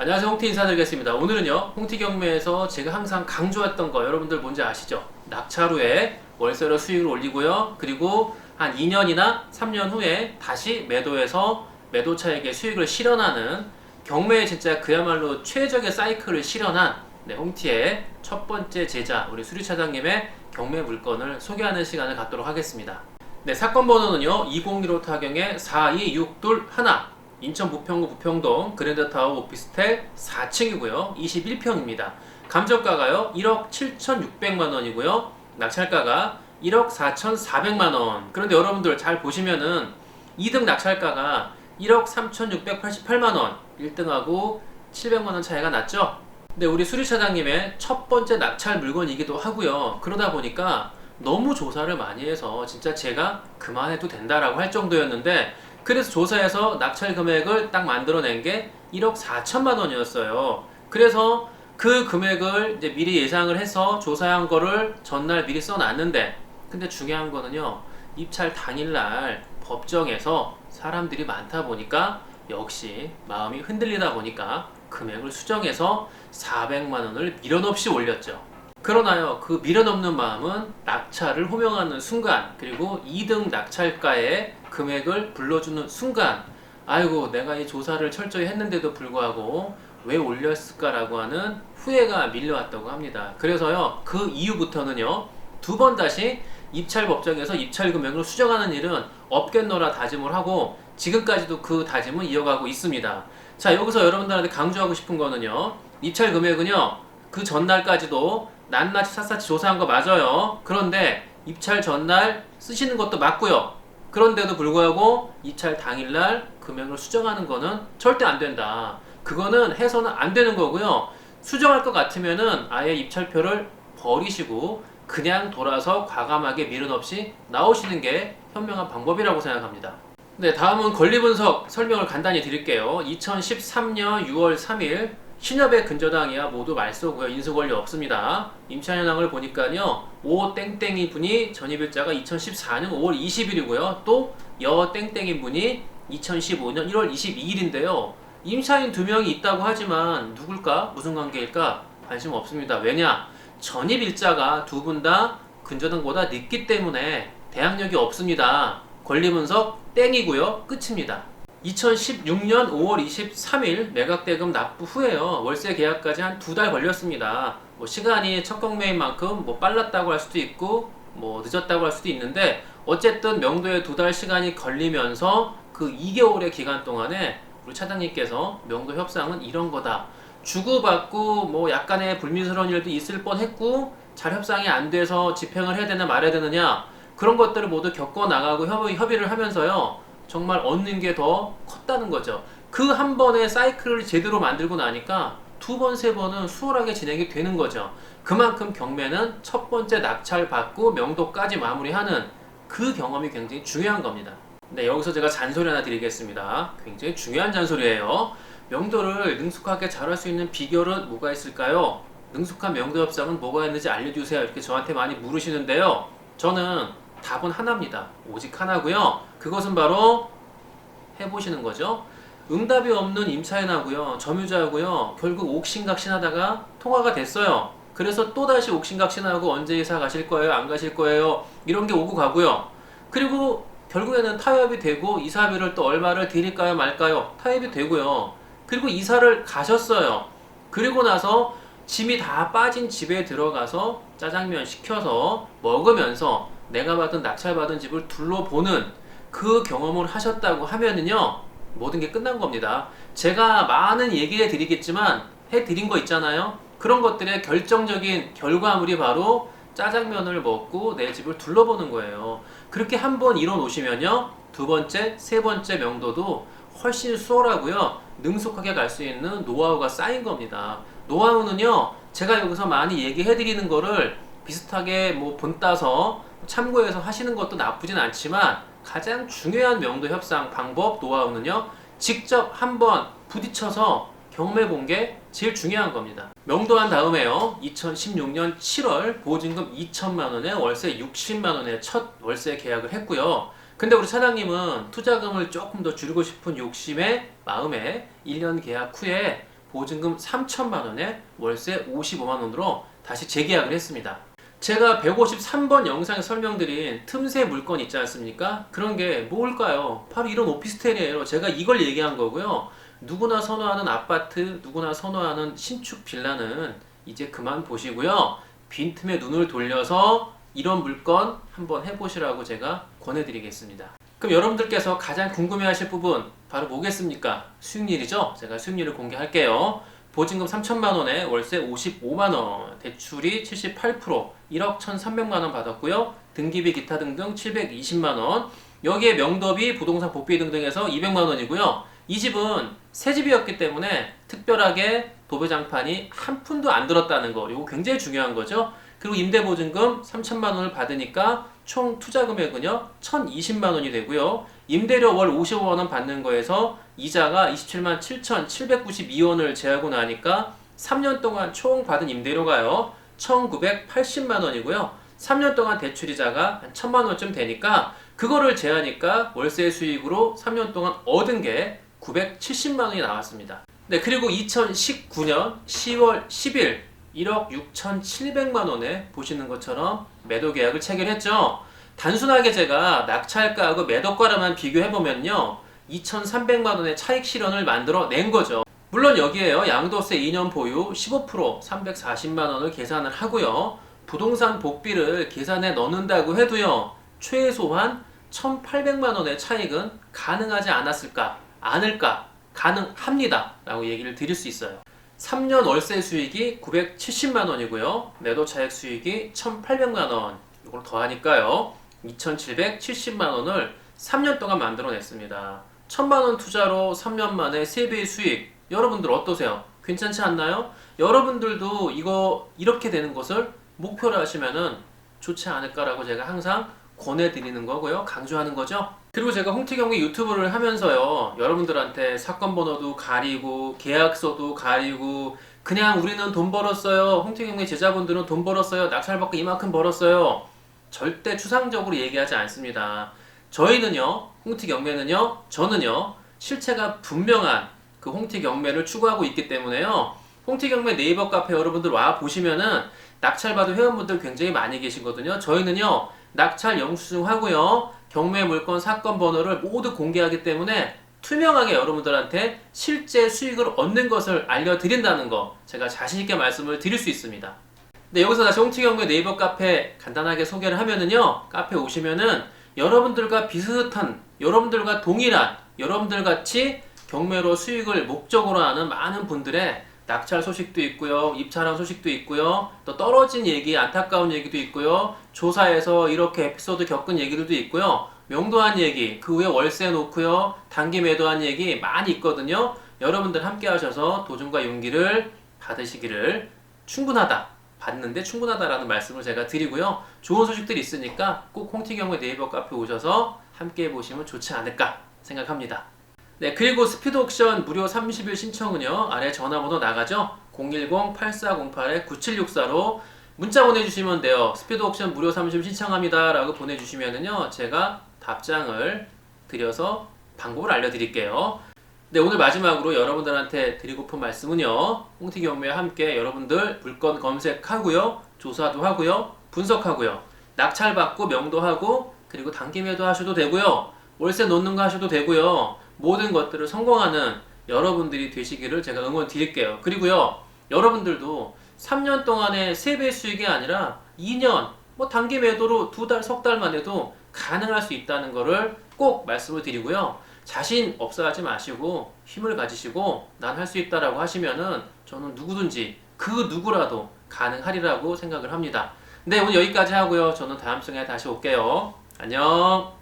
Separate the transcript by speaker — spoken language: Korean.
Speaker 1: 안녕하세요 홍티 인사드리겠습니다 오늘은요 홍티 경매에서 제가 항상 강조했던 거 여러분들 뭔지 아시죠? 낙찰 후에 월세로 수익을 올리고요 그리고 한 2년이나 3년 후에 다시 매도해서 매도차에게 수익을 실현하는 경매에 진짜 그야말로 최적의 사이클을 실현한 네, 홍티의 첫 번째 제자 우리 수리 차장님의 경매 물건을 소개하는 시간을 갖도록 하겠습니다 네, 사건 번호는요. 2015 타경의 42621 인천 부평구 부평동 그랜드타워 오피스텔 4층이고요. 21평입니다. 감정가가요. 1억 7,600만 원이고요. 낙찰가가 1억 4,400만 원. 그런데 여러분들 잘 보시면은 2등 낙찰가가 1억 3,688만 원. 1등하고 700만 원 차이가 났죠? 근데 우리 수리차장님의 첫 번째 낙찰 물건이기도 하고요. 그러다 보니까 너무 조사를 많이 해서 진짜 제가 그만해도 된다라고 할 정도였는데 그래서 조사해서 낙찰 금액을 딱 만들어낸 게 1억 4천만 원이었어요. 그래서 그 금액을 이제 미리 예상을 해서 조사한 거를 전날 미리 써놨는데 근데 중요한 거는요 입찰 당일날 법정에서 사람들이 많다 보니까 역시 마음이 흔들리다 보니까 금액을 수정해서 400만 원을 미련 없이 올렸죠. 그러나요, 그 미련 없는 마음은 낙찰을 호명하는 순간, 그리고 2등 낙찰가의 금액을 불러주는 순간, 아이고, 내가 이 조사를 철저히 했는데도 불구하고 왜 올렸을까라고 하는 후회가 밀려왔다고 합니다. 그래서요, 그 이후부터는요, 두 번 다시 입찰 법정에서 입찰 금액을 수정하는 일은 없겠노라 다짐을 하고, 지금까지도 그 다짐은 이어가고 있습니다. 자, 여기서 여러분들한테 강조하고 싶은 거는요, 입찰 금액은요, 그 전날까지도 낱낱이 샅샅이 조사한 거 맞아요. 그런데 입찰 전날 쓰시는 것도 맞고요. 그런데도 불구하고 입찰 당일날 금액을 수정하는 거는 절대 안 된다. 그거는 해서는 안 되는 거고요. 수정할 것 같으면은 아예 입찰표를 버리시고 그냥 돌아서 과감하게 미련 없이 나오시는 게 현명한 방법이라고 생각합니다. 네, 다음은 권리 분석 설명을 간단히 드릴게요. 2013년 6월 3일 신협의 근저당이야 모두 말소고요. 인수 권리 없습니다. 임차 현황을 보니까요. 오 땡땡이 분이 전입일자가 2014년 5월 20일이고요. 또 여 땡땡이 분이 2015년 1월 22일인데요. 임차인 두 명이 있다고 하지만 누굴까? 무슨 관계일까? 관심 없습니다. 왜냐? 전입일자가 두 분 다 근저당보다 늦기 때문에 대항력이 없습니다. 권리 분석 땡이고요. 끝입니다. 2016년 5월 23일 매각대금 납부 후에요. 월세 계약까지 한 두 달 걸렸습니다. 뭐 시간이 첫 경매인 만큼 뭐 빨랐다고 할 수도 있고 뭐 늦었다고 할 수도 있는데 어쨌든 명도에 두 달 시간이 걸리면서 그 2개월의 기간 동안에 우리 차장님께서 명도 협상은 이런 거다. 주고받고 뭐 약간의 불미스러운 일도 있을 뻔했고 잘 협상이 안 돼서 집행을 해야 되나 말아야 되느냐 그런 것들을 모두 겪어 나가고 협의, 협의를 하면서요. 정말 얻는 게 더 컸다는 거죠. 그 한 번의 사이클을 제대로 만들고 나니까 두 번, 세 번은 수월하게 진행이 되는 거죠. 그만큼 경매는 첫 번째 낙찰 받고 명도까지 마무리하는 그 경험이 굉장히 중요한 겁니다. 네, 여기서 제가 잔소리 하나 드리겠습니다. 굉장히 중요한 잔소리예요. 명도를 능숙하게 잘할 수 있는 비결은 뭐가 있을까요? 능숙한 명도 협상은 뭐가 있는지 알려주세요. 이렇게 저한테 많이 물으시는데요. 저는 답은 하나입니다. 오직 하나고요. 그것은 바로 해보시는 거죠. 응답이 없는 임차인하고요, 점유자하고요, 결국 옥신각신하다가 통화가 됐어요. 그래서 또 다시 옥신각신하고 언제 이사 가실 거예요, 안 가실 거예요, 이런 게 오고 가고요. 그리고 결국에는 타협이 되고 이사비를 또 얼마를 드릴까요, 말까요? 타협이 되고요. 그리고 이사를 가셨어요. 그리고 나서 짐이 다 빠진 집에 들어가서 짜장면 시켜서 먹으면서 내가 받은 낙찰받은 집을 둘러보는 그 경험을 하셨다고 하면은요 모든 게 끝난 겁니다. 제가 많은 얘기해 드리겠지만 해 드린 거 있잖아요. 그런 것들의 결정적인 결과물이 바로 짜장면을 먹고 내 집을 둘러보는 거예요. 그렇게 한 번 이뤄 놓으시면요 두 번째, 세 번째 명도도 훨씬 수월하고요 능숙하게 갈 수 있는 노하우가 쌓인 겁니다. 노하우는요 제가 여기서 많이 얘기해 드리는 거를 비슷하게 뭐 본따서 참고해서 하시는 것도 나쁘진 않지만 가장 중요한 명도 협상 방법 노하우는요 직접 한번 부딪혀서 경험해 본 게 제일 중요한 겁니다. 명도한 다음에요 2016년 7월 보증금 2천만 원에 월세 60만 원에 첫 월세 계약을 했고요. 근데 우리 사장님은 투자금을 조금 더 줄이고 싶은 욕심에 마음에 1년 계약 후에 보증금 3천만 원에 월세 55만 원으로 다시 재계약을 했습니다. 제가 153번 영상에 설명드린 틈새 물건 있지 않습니까? 그런 게 뭘까요? 바로 이런 오피스텔이에요. 제가 이걸 얘기한 거고요. 누구나 선호하는 아파트, 누구나 선호하는 신축 빌라는 이제 그만 보시고요. 빈틈에 눈을 돌려서 이런 물건 한번 해보시라고 제가 권해드리겠습니다. 그럼 여러분들께서 가장 궁금해하실 부분 바로 뭐겠습니까? 수익률이죠. 제가 수익률을 공개할게요. 보증금 3천만 원에 월세 55만 원, 대출이 78%, 1억 1,300만 원 받았고요. 등기비 기타 등등 720만 원. 여기에 명도비, 부동산 복비 등등해서 200만 원이고요. 이 집은 새 집이었기 때문에 특별하게 도배장판이 한 푼도 안 들었다는 거. 이거 굉장히 중요한 거죠. 그리고 임대보증금 3천만 원을 받으니까 총 투자 금액은요 1,020만 원이 되고요. 임대료 월 55만 원 받는 거에서 이자가 27만 7,792원을 제하고 나니까 3년 동안 총 받은 임대료가요 1,980만 원이고요. 3년 동안 대출이자가 한 1,000만 원쯤 되니까 그거를 제하니까 월세 수익으로 3년 동안 얻은 게 970만 원이 나왔습니다. 네, 그리고 2019년 10월 10일 1억 6,700만 원에 보시는 것처럼 매도 계약을 체결했죠. 단순하게 제가 낙찰가하고 매도가로만 비교해 보면요. 2,300만 원의 차익 실현을 만들어 낸 거죠. 물론 여기에요. 양도세 2년 보유 15% 340만 원을 계산을 하고요. 부동산 복비를 계산해 넣는다고 해도요. 최소한 1,800만 원의 차익은 가능하지 않았을까? 않을까? 가능합니다. 라고 얘기를 드릴 수 있어요. 3년 월세 수익이 970만 원이고요. 매도 차익 수익이 1,800만 원. 이걸 더하니까요. 2,770만 원을 3년 동안 만들어냈습니다. 1,000만 원 투자로 3년 만에 3배의 수익. 여러분들 어떠세요? 괜찮지 않나요? 여러분들도 이거 이렇게 되는 것을 목표로 하시면은 좋지 않을까라고 제가 항상 권해드리는 거고요. 강조하는 거죠. 그리고 제가 홍티경의 유튜브를 하면서요. 여러분들한테 사건 번호도 가리고 계약서도 가리고 그냥 우리는 돈 벌었어요. 홍티경의 제자분들은 돈 벌었어요. 낙찰받고 이만큼 벌었어요. 절대 추상적으로 얘기하지 않습니다. 저희는요. 홍티경매는요. 저는요. 실체가 분명한 그 홍티경매를 추구하고 있기 때문에요. 홍티경매 네이버 카페 여러분들 와 보시면은 낙찰받은 회원분들 굉장히 많이 계시거든요. 저희는요. 낙찰 영수증하고요. 경매 물건 사건 번호를 모두 공개하기 때문에 투명하게 여러분들한테 실제 수익을 얻는 것을 알려드린다는 거 제가 자신있게 말씀을 드릴 수 있습니다. 네, 여기서 다시 홍티경매 네이버 카페 간단하게 소개를 하면은요. 카페 오시면은 여러분들과 비슷한, 여러분들과 동일한, 여러분들 같이 경매로 수익을 목적으로 하는 많은 분들의 낙찰 소식도 있고요. 입찰한 소식도 있고요. 또 떨어진 얘기, 안타까운 얘기도 있고요. 조사에서 이렇게 에피소드 겪은 얘기들도 있고요. 명도한 얘기, 그 후에 월세 놓고요. 단기 매도한 얘기 많이 있거든요. 여러분들 함께 하셔서 도전과 용기를 받으시기를 충분하다. 받는데 충분하다라는 말씀을 제가 드리고요. 좋은 소식들이 있으니까 꼭 홍티경의 네이버 카페 오셔서 함께 해보시면 좋지 않을까 생각합니다. 네, 그리고 스피드 옥션 무료 30일 신청은요. 아래 전화번호 나가죠. 010-8408-9764로 문자 보내주시면 돼요. 스피드 옥션 무료 30일 신청합니다. 라고 보내주시면은요. 제가 답장을 드려서 방법을 알려드릴게요. 네, 오늘 마지막으로 여러분들한테 드리고픈 말씀은요. 홍티 경매와 함께 여러분들 물건 검색하고요. 조사도 하고요. 분석하고요. 낙찰받고 명도하고 그리고 단기 매도 하셔도 되고요. 월세 놓는 거 하셔도 되고요. 모든 것들을 성공하는 여러분들이 되시기를 제가 응원 드릴게요. 그리고요. 여러분들도 3년 동안의 3배 수익이 아니라 2년 뭐 단기 매도로 두 달, 석 달만 해도 가능할 수 있다는 것을 꼭 말씀을 드리고요. 자신 없어 하지 마시고 힘을 가지시고 난 할 수 있다라고 하시면은 저는 누구든지 그 누구라도 가능하리라고 생각을 합니다. 네, 오늘 여기까지 하고요. 저는 다음 시간에 다시 올게요. 안녕.